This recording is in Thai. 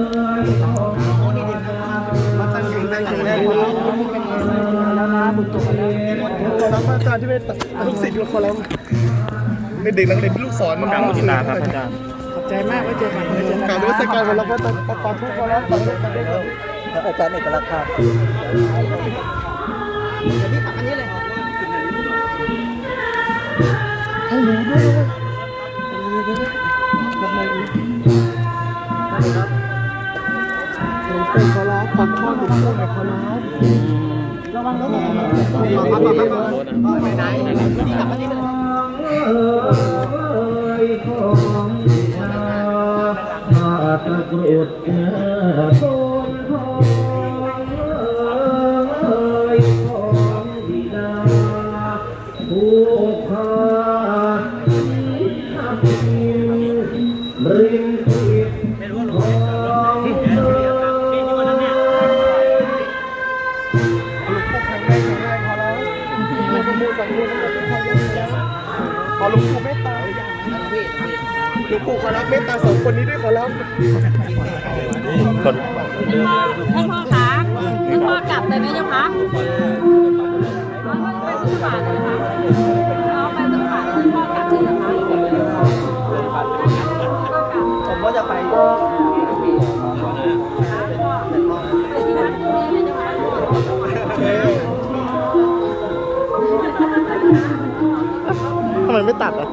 อรับแล้วนะบุญตกแล้วขอรับอาจารย์ที่เป็นลูกศิษย์ขอรับเป็นเด็กนักเรียนที่ลูกสอนกลางมุทิตาครับอาจารย์ขอบใจมากไว้เจอกันไว้เจอกันกล่าวด้วยสกายขอรับว่าตอนตอนทุกขอรับตอนทุกขอรับอาจารย์เอกลักษณ์ครับให้รู้ด้วย เป็นขอรับปักข้อหนึ่งเลยขอรับระวังรถนะขอรับขอรับไปไหนนี่กลับมาที่เลยมาตะกรุดเนื้อโซนทองเอ้ยของบิดาผู้พาทับทิมริมทิพข ยขอหลวงปู่เมตตาหลวงปู่ขอรับเมตตาสองคนนี้ด้วยขอรับกดท่านพ่อคะท่านพ่อกลับเลยไหมเจ้าคะเอาไปขึ้นบาทเลยนะคะ ทำไมไม่ตัดอะ